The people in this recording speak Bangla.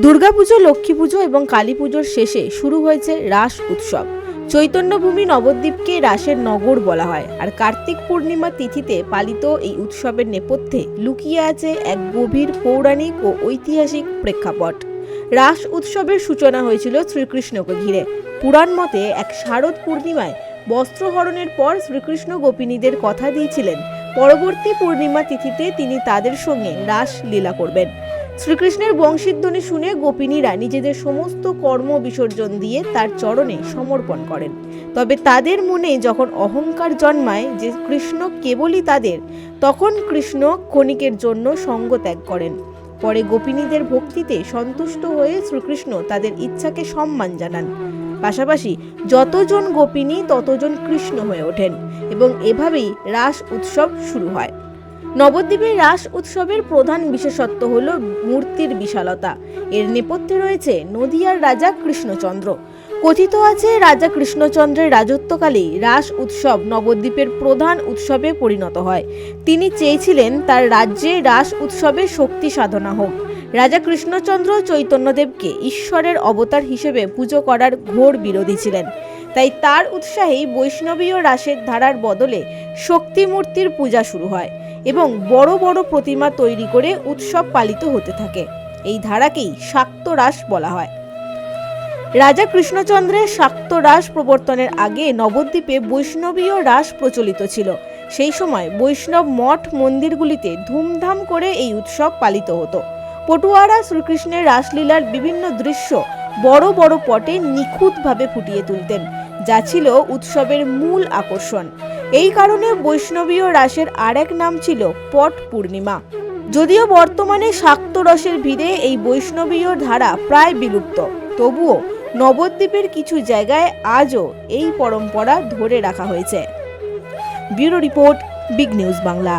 দুর্গাপুজো লক্ষ্মী পুজো এবং কালী পুজোর শেষে শুরু হয়েছে রাস উৎসব। চৈতন্যভূমি নবদ্বীপকে রাসের নগর বলা হয় আর কার্তিক পূর্ণিমা তিথিতে পালিত এই উৎসবের নেপথ্যে লুকিয়ে আছে এক গভীর পৌরাণিক ও ঐতিহাসিক প্রেক্ষাপট। রাস উৎসবের সূচনা হয়েছিল শ্রীকৃষ্ণকে ঘিরে। পুরাণ মতে এক শারদ পূর্ণিমায় বস্ত্রহরণের পর শ্রীকৃষ্ণ গোপিনীদের কথা দিয়েছিলেন, পরবর্তী পূর্ণিমা তিথিতে তিনি তাদের সঙ্গে রাস লীলা করবেন। শ্রীকৃষ্ণের বংশীধ্বনি শুনে গোপিনীরা নিজেদের সমস্ত কর্ম বিসর্জন দিয়ে তার চরণে সমর্পণ করেন। তবে তাদের মনে যখন অহংকার জন্মায় যে কৃষ্ণ কেবলই তাদের, তখন কৃষ্ণ ক্ষণিকের জন্য সঙ্গ ত্যাগ করেন। পরে গোপিনীদের ভক্তিতে সন্তুষ্ট হয়ে শ্রীকৃষ্ণ তাদের ইচ্ছাকে সম্মান জানান। পাশাপাশি যতজন গোপিনী ততজন কৃষ্ণ হয়ে ওঠেন এবং এভাবেই রাস উৎসব শুরু হয়। নবদ্বীপের রাস উৎসবের প্রধান বিশেষত্ব হল মূর্তির বিশালতা। এর নেপথ্যে রয়েছে নদিয়ার রাজা কৃষ্ণচন্দ্র। কথিত আছে রাজা কৃষ্ণচন্দ্রের রাজত্বকালেই রাস উৎসব নবদ্বীপের প্রধান উৎসবে পরিণত হয়। তিনি চেয়েছিলেন তার রাজ্যে রাস উৎসবে শক্তি সাধনা হোক। রাজা কৃষ্ণচন্দ্র চৈতন্যদেবকে ঈশ্বরের অবতার হিসেবে পুজো করার ঘোর বিরোধী ছিলেন। তাই তার উৎসাহেই বৈষ্ণবীয় রাসের ধারার বদলে শক্তি মূর্তির পূজা শুরু হয়। এবং বড় বড় প্রতিমা তৈরি করে উৎসব পালিত হতে থাকে। এই ধারাকেই শাক্ত রাস বলা হয়। রাজা কৃষ্ণচন্দ্রের শাক্ত রাস প্রবর্তনের আগে নবদ্বীপে বৈষ্ণবীয় রাস প্রচলিত ছিল। সেই সময় বৈষ্ণব মঠ মন্দিরগুলিতে ধুমধাম করে এই উৎসব পালিত হতো। পটুয়ারা শ্রীকৃষ্ণের রাসলীলার বিভিন্ন দৃশ্য বড় বড় পটে নিখুঁতভাবে ফুটিয়ে তুলতেন, যা ছিল উৎসবের মূল আকর্ষণ। এই কারণে বৈষ্ণবীয় রাসের আরেক নাম ছিল পট পূর্ণিমা। যদিও বর্তমানে শাক্ত রসের ভিড়ে এই বৈষ্ণবীয় ধারা প্রায় বিলুপ্ত, তবুও নবদ্বীপের কিছু জায়গায় আজও এই পরম্পরা ধরে রাখা হয়েছে। Bureau report, big news Bangla.